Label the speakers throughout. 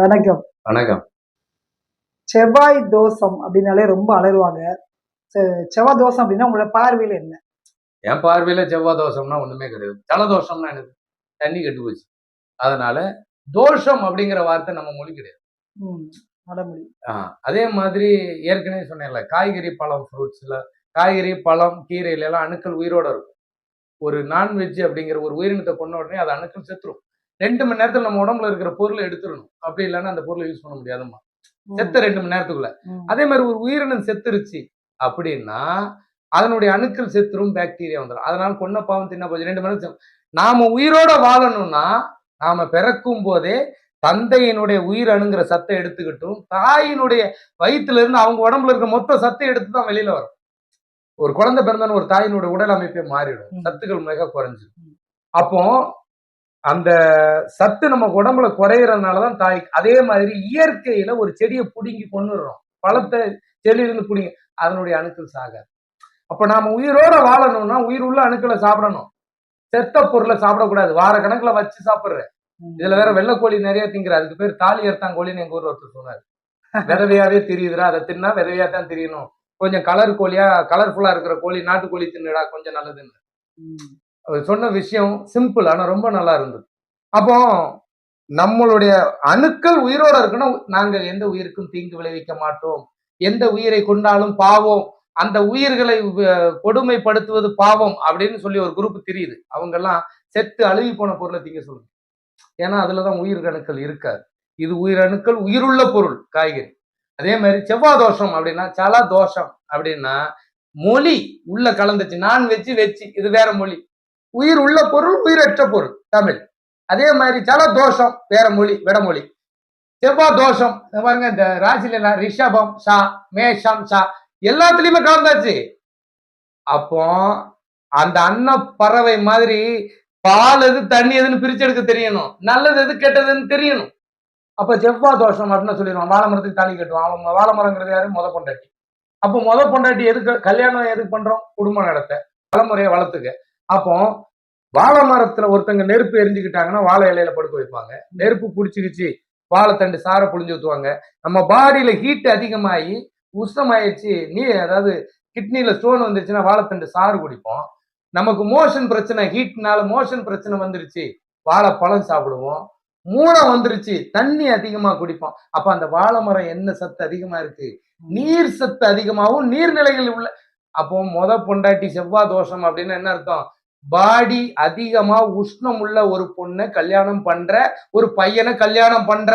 Speaker 1: வணக்கம்.
Speaker 2: வணக்கம்.
Speaker 1: செவ்வாய் தோஷம் அப்படின்னாலே ரொம்ப அலறுவாங்க. செ- செவ்வாய் தோஷம் அப்படின்னா உங்களோட பார்வையில என்ன?
Speaker 2: என் பார்வையில செவ்வாய் தோஷம்னா ஒண்ணுமே கிடையாது. ஜலதோஷம்னா எனக்கு தண்ணி கெட்டு போச்சு. அதனால தோஷம் அப்படிங்கிற வார்த்தை நம்ம மொழி கிடையாது. அதே மாதிரி ஏற்கனவே சொன்னேன்ல காய்கறி பழம் ஃப்ரூட்ஸ்ல காய்கறி பழம் கீரையில எல்லாம் அணுக்கள் உயிரோட இருக்கும். ஒரு நான்வெஜ் அப்படிங்கிற ஒரு உயிரினத்தை கொண்ட உடனே அது அணுக்கள் செத்துரும். ரெண்டு மணி நேரத்துல நம்ம உடம்புல இருக்கிற பொருளை எடுத்துடணும். அப்படி இல்லைன்னா அந்த பொருளை யூஸ் பண்ண முடியாதும்மா.
Speaker 1: ம்,
Speaker 2: செத்த ரெண்டு மணி நேரத்துக்குள்ள. அதே மாதிரி ஒரு உயிரினம் செத்துருச்சு அப்படின்னா அதனுடைய அணுக்கள் செத்துரும் பாக்டீரியா வந்துடும் அதனால கொன்ன பாவம் தின்ன போச்சு. ரெண்டு மணி நேரம் நாம உயிரோட வாழணும்னா நாம பிறக்கும் போதே தந்தையினுடைய உயிர் அணுங்கிற சத்தை எடுத்துக்கிட்டும் தாயினுடைய வயிற்றுல இருந்து அவங்க உடம்புல இருக்க மொத்த சத்தை எடுத்து தான் வெளியில வரும். ஒரு குழந்தை பிறந்தாலும் ஒரு தாயினுடைய உடல் அமைப்பே மாறிடும். சத்துக்கள் மிக குறைஞ்சு
Speaker 1: ம்.
Speaker 2: அப்போ அந்த சத்து நம்ம உடம்புல குறையறதுனாலதான் தாய் அதே மாதிரி இயற்கையில ஒரு செடியை புடுங்கி கொண்டுடுறோம் பழத்தை செடியிலிருந்து புடிங்க அதனுடைய அணுக்கள் சாகாது. அப்ப நாம உயிரோட வாழணும்னா உயிர் உள்ள அணுக்களை சாப்பிடணும். செத்த பொருளை சாப்பிடக்கூடாது. வார கணக்குல வச்சு சாப்பிடுற. இதுல வேற வெள்ளைக்கோழி நிறைய திங்கிற. அதுக்கு பேர் தாலி கோழின்னு எங்க ஊர்ல ஒருத்தர் சொன்னாரு. விதவையாவே தெரியுதுடா அதை தின்னா விதவையா தான் தெரியணும். கொஞ்சம் கலர் கோழியா கலர்ஃபுல்லா இருக்கிற கோழி நாட்டுக்கோழி தின்னுடா கொஞ்சம் நல்லதுன்னு. அவர் சொன்ன விஷயம் சிம்பிள் ஆனால் ரொம்ப நல்லா இருந்தது. அப்போ நம்மளுடைய அணுக்கள் உயிரோட இருக்கணும் நாங்கள் எந்த உயிருக்கும் தீங்கு விளைவிக்க மாட்டோம். எந்த உயிரை கொண்டாலும் பாவம் அந்த உயிர்களை கொடுமைப்படுத்துவது பாவம் அப்படின்னு சொல்லி ஒரு குரூப் தெரியுது. அவங்கெல்லாம் செத்து அழுகி போன பொருளை தீங்க சொல்லுங்க ஏன்னா அதுலதான் உயிரணுக்கள் இருக்காது. இது உயிரணுக்கள் உயிருள்ள பொருள் காய்கறி. அதே மாதிரி செவ்வாய் தோஷம் அப்படின்னா சல தோஷம் அப்படின்னா மொழி உள்ள கலந்துச்சு. நான் வச்சு வச்சு இது வேற மொழி. உயிர் உள்ள பொருள் உயிரற்ற பொருள் தமிழ். அதே மாதிரி சல தோஷம் வேற மொழி விடமொழி. செவ்வா தோஷம் பாருங்க இந்த ராசில ரிஷபம் ஷா மேஷம் ஷா எல்லாத்துலயுமே கலந்தாச்சு. அப்போ அந்த அன்ன பறவை மாதிரி பால் எது தண்ணி எதுன்னு பிரிச்சு எடுக்க தெரியணும். நல்லது எது கெட்டதுன்னு தெரியணும். அப்ப செவ்வா தோஷம் அப்படின்னு சொல்லிடுவான். வாழை மரத்துக்கு தாலி கட்டுவான். அவன் வாழை மரங்கிறது யாரு? முத பொண்டாட்டி. அப்போ முத பொண்டாட்டி எதுக்கு கல்யாணம் எதுக்கு பண்றோம்? குடும்பம் நடத்த. தலைமுறையை வளர்த்துக்க. அப்போ வாழை மரத்துல ஒருத்தங்க நெருப்பு எரிஞ்சுக்கிட்டாங்கன்னா வாழை இலையில படுக்க வைப்பாங்க. நெருப்பு பிடிச்சிக்கிச்சு வாழைத்தண்டு சாரை புழிஞ்சு ஊத்துவாங்க. நம்ம பாடியில ஹீட் அதிகமாகி உஷ்ணமாயிடுச்சு நீ அதாவது கிட்னில ஸ்டோன் வந்துருச்சுன்னா வாழைத்தண்டு சாறு குடிப்போம். நமக்கு மோஷன் பிரச்சனை ஹீட்னால மோஷன் பிரச்சனை வந்துருச்சு. வாழைப்பழம் சாப்பிடுவோம். மூளை வந்துருச்சு தண்ணி அதிகமா குடிப்போம். அப்ப அந்த வாழை மரம் என்ன சத்து அதிகமா இருக்கு? நீர் சத்து அதிகமாகவும் நீர்நிலைகள் உள்ள அப்போ முத பொண்டாட்டி செவ்வாய் தோஷம் அப்படின்னு என்ன அர்த்தம்? பாடி அதிகமா உஷ்ணம் உள்ள ஒரு பொண்ணை கல்யாணம் பண்ற ஒரு பையனை கல்யாணம் பண்ற.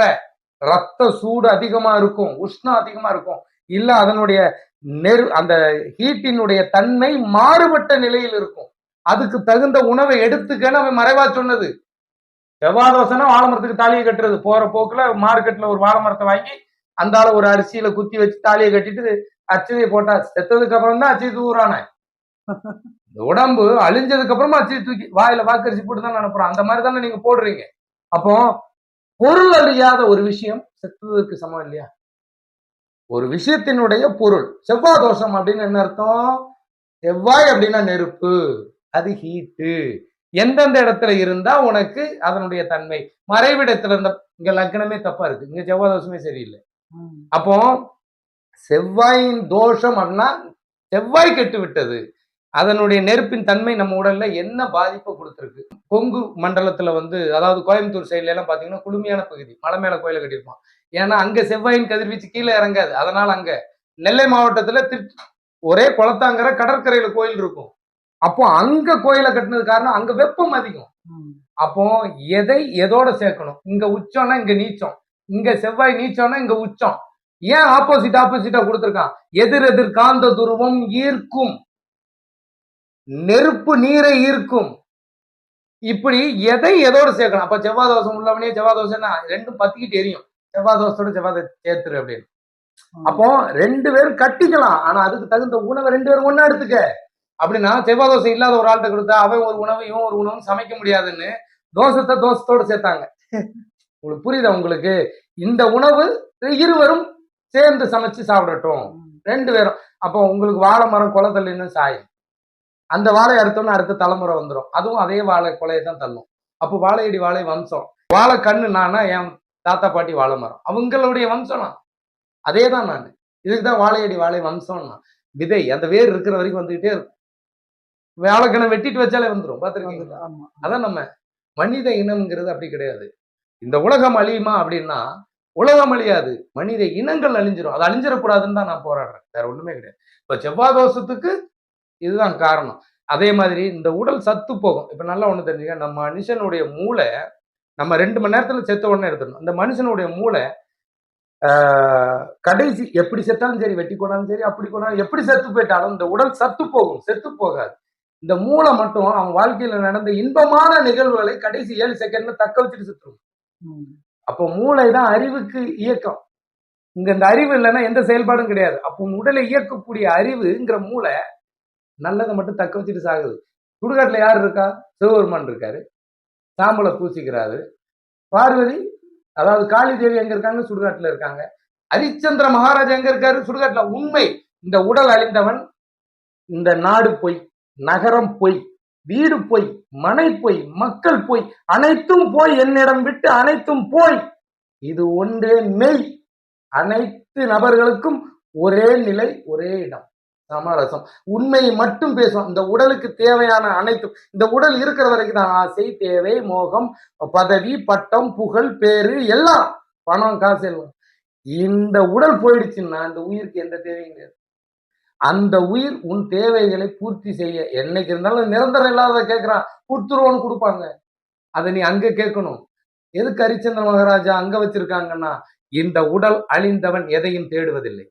Speaker 2: ரத்த சூடு அதிகமா இருக்கும் உஷ்ணம் அதிகமா இருக்கும். இல்ல அதனுடைய நெரு அந்த ஹீட்டினுடைய தன்மை மாறுபட்ட நிலையில் இருக்கும். அதுக்கு தகுந்த உணவை எடுத்துக்கன்னு அவன் மறைவா சொன்னது. செவ்வாதோசனா வாழமரத்துக்கு தாலியை கட்டுறது. போற போக்குல மார்க்கெட்ல ஒரு வாழைமரத்தை வாங்கி அந்த ஒரு அரிசியில குத்தி வச்சு தாலியை கட்டிட்டு அச்சதையை போட்டா செத்ததுக்கு அப்புறம் தான் அச்சை தூக்குறானே இந்த உடம்பு அழிஞ்சதுக்கு அப்புறமா அச்சை தூக்கி வாயில வாக்கரிசி போட்டு தான் அனுப்புறோம் அந்த மாதிரி தானே நீங்க போடுறீங்க. அப்போ பொருள் அழியாத ஒரு விஷயம் செத்ததுக்கு சமம் இல்லையா? ஒரு விஷயத்தினுடைய பொருள். செவ்வாய் தோஷம் அப்படின்னு என்ன அர்த்தம்? செவ்வாய் அப்படின்னா நெருப்பு. அது ஹீட்டு எந்தெந்த இடத்துல இருந்தா உனக்கு அதனுடைய தன்மை. மறைவிடத்துல இருந்த இங்க லக்னமே தப்பா இருக்கு. இங்க செவ்வாய் தோஷமே சரியில்லை. அப்போ செவ்வாயின் தோஷம் அப்படின்னா செவ்வாய் கெட்டு விட்டது அதனுடைய நெருப்பின் தன்மை நம்ம உடல்ல என்ன பாதிப்பை கொடுத்துருக்கு? கொங்கு மண்டலத்துல வந்து அதாவது கோயம்புத்தூர் சைட்ல எல்லாம் பாத்தீங்கன்னா குளுமையான பகுதி. மலை மேல கோயில கட்டியிருப்பான். ஏன்னா அங்க செவ்வாயின் கதிர்வீச்சு கீழே இறங்காது. அதனால அங்க நெல்லை மாவட்டத்துல திரு ஒரே குளத்தாங்கரை கடற்கரையில கோயில் இருக்கும். அப்போ அங்க கோயிலை கட்டினது காரணம் அங்க வெப்பம் அதிகம். அப்போ எதை எதோட சேர்க்கணும்? இங்க உச்சம்னா இங்க நீச்சம். இங்க செவ்வாய் நீச்சம்னா இங்க உச்சம். ஏன் ஆப்போசிட் ஆப்போசிட்டா கொடுத்திருக்கான்? எதிர் எதிர் காந்த துருவம் ஈர்க்கும். நெருப்பு நீரை ஈர்க்கும். இப்படி எதை எதோட சேர்க்கணும் அப்ப செவ்வாய் தோசம் உள்ளவனே செவ்வாய் தோசைன்னா ரெண்டும் பத்திக்கிட்டு எரியும். செவ்வாய் தோசையோட செவ்வாய் சேர்த்துரு அப்படின்னு. அப்போ ரெண்டு பேரும் கட்டிக்கலாம். ஆனா அதுக்கு தகுந்த உணவை ரெண்டு பேரும் ஒண்ணா எடுத்துக்க. அப்படின்னா செவ்வாய் தோசை இல்லாத ஒரு ஆள்கிட்ட கொடுத்தா அவன் ஒரு உணவு இவன் ஒரு உணவு சமைக்க முடியாதுன்னு தோசத்தை தோசத்தோட சேர்த்தாங்க. உங்களுக்கு புரியுதா உங்களுக்கு? இந்த உணவு இருவரும் சேர்ந்து சமைச்சு சாப்பிடட்டும். ரெண்டு பேரும். அப்போ உங்களுக்கு வாழை மரம் கொலை தள்ளின்னு சாயும். அந்த வாழை அறுத்தோம்னா அடுத்த தலைமுறை வந்துடும் அதுவும் அதே வாழை கொலையை தான் தள்ளும். அப்போ வாழையடி வாழை வம்சம். வாழை கண்ணு நானா என் தாத்தா பாட்டி வாழை மரம். அவங்களுடைய வம்சம் நான். அதே தான் நான். இதுக்கு தான் வாழையடி வாழை வம்சம் நான். விதை அந்த வேர் இருக்கிற வரைக்கும் வந்துகிட்டே இருக்கும். வாழைக்கணை வெட்டிட்டு வச்சாலே வந்துடும் பார்த்துருக்கீங்களா?
Speaker 1: ஆமா.
Speaker 2: அதான் நம்ம மனித இனம்ங்கிறது அப்படி கிடையாது. இந்த உலகம் அழியுமா அப்படின்னா உலகம் அழியாது மனித இனங்கள் அழிஞ்சிரும். அது அழிஞ்சிடக்கூடாதுன்னு தான் நான் போராடுறேன். வேற ஒண்ணுமே கிடையாது. இப்ப செவ்வாய் தோஷத்துக்கு இதுதான் காரணம். அதே மாதிரி இந்த உடல் சத்து போகும். இப்ப நல்லா ஒண்ணு தெரிஞ்சுக்க நம்ம மனுஷனுடைய மூளை நம்ம ரெண்டு மணி நேரத்துல செத்த உடனே எடுத்துடணும். அந்த மனுஷனுடைய மூளை கடைசி எப்படி செத்தாலும் சரி வெட்டி கொண்டாலும் சரி அப்படி கொண்டாலும் எப்படி செத்து போயிட்டாலும் இந்த உடல் சத்து போகும். செத்து போகாது. இந்த மூளை மட்டும் அவன் வாழ்க்கையில நடந்த இன்பமான நிகழ்வுகளை கடைசி ஏழு செகண்ட்ல தக்க வச்சுட்டு சுத்துரும். அப்போ மூளை தான் அறிவுக்கு இயக்கம். இங்க இந்த அறிவு இல்லைன்னா எந்த செயல்பாடும் கிடையாது. அப்போ உடலை இயக்கக்கூடிய அறிவுங்கிற மூளை நல்லதை மட்டும் தக்க வச்சுட்டு சாகுது. சுடுகாட்டில் யார் இருக்கா? சிவபெருமான் இருக்காரு. சாம்பலை பூசிக்கிறாரு. பார்வதி அதாவது காளி தேவி எங்க இருக்காங்க? சுடுகாட்டுல இருக்காங்க. ஹரிச்சந்திர மகாராஜா எங்க இருக்காரு? சுடுகாட்டுல. உண்மை இந்த உடல் அழிந்தவன் இந்த நாடு பொய் நகரம் பொய். வீடு பொய் மனை பொய் மக்கள் பொய் அனைத்தும் போய் என்னிடம் விட்டு அனைத்தும் போய். இது ஒன்றே மெய். அனைத்து நபர்களுக்கும் ஒரே நிலை ஒரே இடம். சமரசம். உண்மையை மட்டும் பேசும் இந்த உடலுக்கு தேவையான அனைத்தும். இந்த உடல் இருக்கிற வரைக்கும் தான் ஆசை தேவை மோகம் பதவி பட்டம் புகழ் பேரு எல்லாம். பணம் காசு எல்லாம். இந்த உடல் போயிடுச்சுன்னா இந்த உயிருக்கு எந்த தேவையும் கிடையாது. அந்த உயிர் உன் தேவைகளை பூர்த்தி செய்ய என்னைக்கு இருந்தாலும் நிரந்தரம் இல்லாத கேட்கிறான். கொடுத்துருவோன்னு கொடுப்பாங்க. அதை நீ அங்க கேட்கணும். எதுக்கு ஹரிச்சந்திர மகாராஜா அங்க வச்சிருக்காங்கன்னா இந்த உடல் அழிந்தவன் எதையும் தேடுவதில்லை.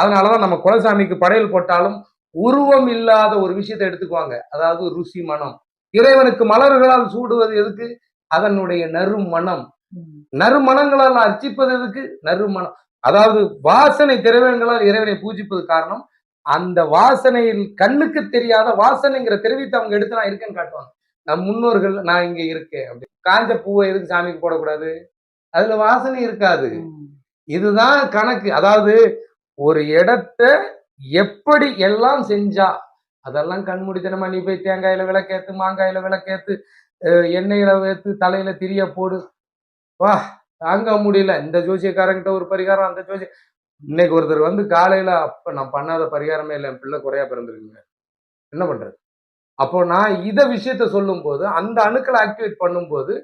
Speaker 2: அதனாலதான் நம்ம குலசாமிக்கு படையல் போட்டாலும் உருவம் இல்லாத ஒரு விஷயத்தை எடுத்துக்குவாங்க. அதாவது ருசி மனம். இறைவனுக்கு மலர்களால் சூடுவது எதுக்கு? அதனுடைய நறுமணம்.
Speaker 1: ம்.
Speaker 2: நறுமணங்களால் அர்ச்சிப்பது எதுக்கு? நறுமணம். அதாவது வாசனை திரவியங்களால் இறைவனை பூஜிப்பது காரணம் அந்த வாசனையில் கண்ணுக்கு தெரியாத வாசனைங்கிற தெரிவித்து அவங்க எடுத்து நான் இருக்கேன்னு காட்டுவாங்க. நம் முன்னோர்கள் நான் இங்க இருக்கேன் அப்படி. காஞ்ச பூவை எதுக்கு சாமிக்கு போடக்கூடாது? அதுல வாசனை இருக்காது. இதுதான் கணக்கு. அதாவது ஒரு இடத்த எப்படி எல்லாம் செஞ்சா அதெல்லாம் கண்மூடித்தனமா நீ போய் தேங்காயில விளக்கேத்து மாங்காயில விளக்கேத்து எண்ணெயில வேத்து தலையில திரிய போடு. வா தாங்க முடியல. இந்த ஜோசியக்காரங்கிட்ட ஒரு பரிகாரம் அந்த ஜோசிய இன்னைக்கு ஒருத்தர் வந்து காலையில அப்ப நான் பண்ணாத பரிகாரமே இல்லை என் பிள்ளை குறையா பிறந்திருக்குங்க. என்ன பண்றது? அப்போ நான் இதை விஷயத்த சொல்லும் போது அந்த அணுக்களை ஆக்டிவேட் பண்ணும்போது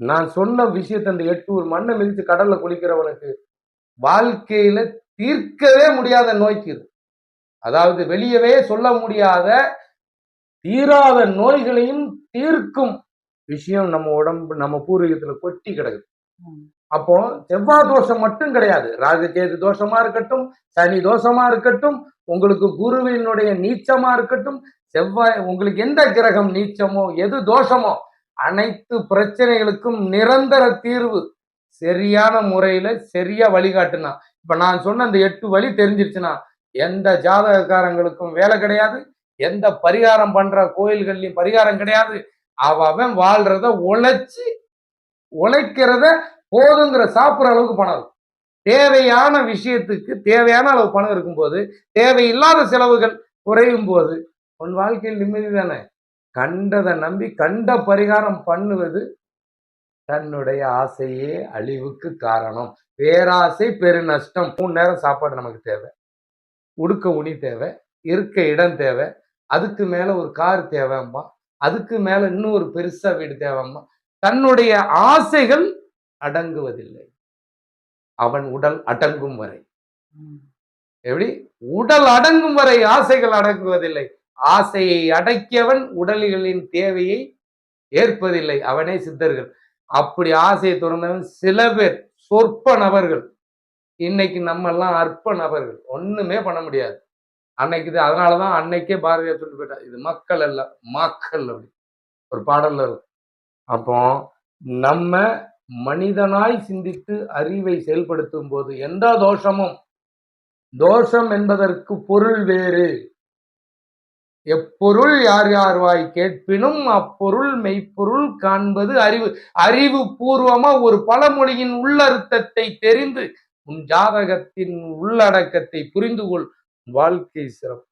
Speaker 2: நான் சொன்ன விஷயத்தை அந்த எட்டு ஒரு மண்ணை மிதித்து கடல்ல குளிக்கிறவனுக்கு வாழ்க்கையில தீர்க்கவே முடியாத நோய்க்கு இது. அதாவது வெளியவே சொல்ல முடியாத தீராத நோய்களையும் தீர்க்கும் விஷயம் நம்ம உடம்பு நம்ம பூர்வீகத்துல கொட்டி கிடக்குது. அப்போ செவ்வாய் தோஷம் மட்டும் கிடையாது. ராகுகேது தோஷமா இருக்கட்டும் சனி தோஷமா இருக்கட்டும் உங்களுக்கு குருவினுடைய நீச்சமா இருக்கட்டும் செவ்வாய் உங்களுக்கு எந்த கிரகம் நீச்சமோ எது தோஷமோ அனைத்து பிரச்சனைகளுக்கும் நிரந்தர தீர்வு சரியான முறையில சரியா வழிகாட்டுனா. இப்ப நான் சொன்ன அந்த எட்டு வழி தெரிஞ்சிருச்சுன்னா எந்த ஜாதகக்காரங்களுக்கும் வேலை கிடையாது. எந்த பரிகாரம் பண்ற கோயில்கள்லயும் பரிகாரம் கிடையாது. அவ அவன் வாழ்றத உழைச்சி உழைக்கிறத போதுங்கிற சாப்பிட்ற அளவுக்கு பணம் இருக்கும். தேவையான விஷயத்துக்கு தேவையான அளவு பணம் இருக்கும்போது தேவையில்லாத செலவுகள் குறையும் போது உன் வாழ்க்கையில் நிம்மதி தானே? கண்டதை நம்பி கண்ட பரிகாரம் பண்ணுவது தன்னுடைய ஆசையே அழிவுக்கு காரணம். பேராசை பெருநஷ்டம். மூணு நேரம் சாப்பாடு நமக்கு தேவை. உடுக்க உணி தேவை. இருக்க இடம் தேவை. அதுக்கு மேல ஒரு கார் தேவைம்மா. அதுக்கு மேல இன்னும் ஒரு பெருசா வீடு தேவைம்மா. தன்னுடைய ஆசைகள் அடங்குவதில்லை. அவன் உடல் அடங்கும் வரை. எப்படி? உடல் அடங்கும் வரை ஆசைகள் அடங்குவதில்லை. ஆசையை அடக்கியவன் உடல்களின் தேவையை ஏற்பதில்லை. அவனே சித்தர்கள். அப்படி ஆசையை துறந்தவன் சில பேர் சொற்ப நபர்கள். இன்னைக்கு நம்ம எல்லாம் அற்ப நபர்கள். ஒண்ணுமே பண்ண முடியாது. அன்னைக்கு இது அதனாலதான் அன்னைக்கே பாரதியார் சொல்லி போயிட்டார் இது மக்கள் அல்ல மக்கள் அப்படி. ஒரு பாடல்ல இருக்கும். அப்போ நம்ம மனிதனாய் சிந்தித்து அறிவை செயல்படுத்தும் போது எந்த தோஷமும்? தோஷம் என்பதற்கு பொருள் வேறு. எப்பொருள் யார் யார் வாய் கேட்பினும் அப்பொருள் மெய்ப்பொருள் காண்பது அறிவு. அறிவு பூர்வமா ஒரு பழமொழியின் உள்ளர்த்தத்தை தெரிந்து உன் ஜாதகத்தின் உள்ளடக்கத்தை புரிந்து கொள் வாழ்க்கை சிறப்பு.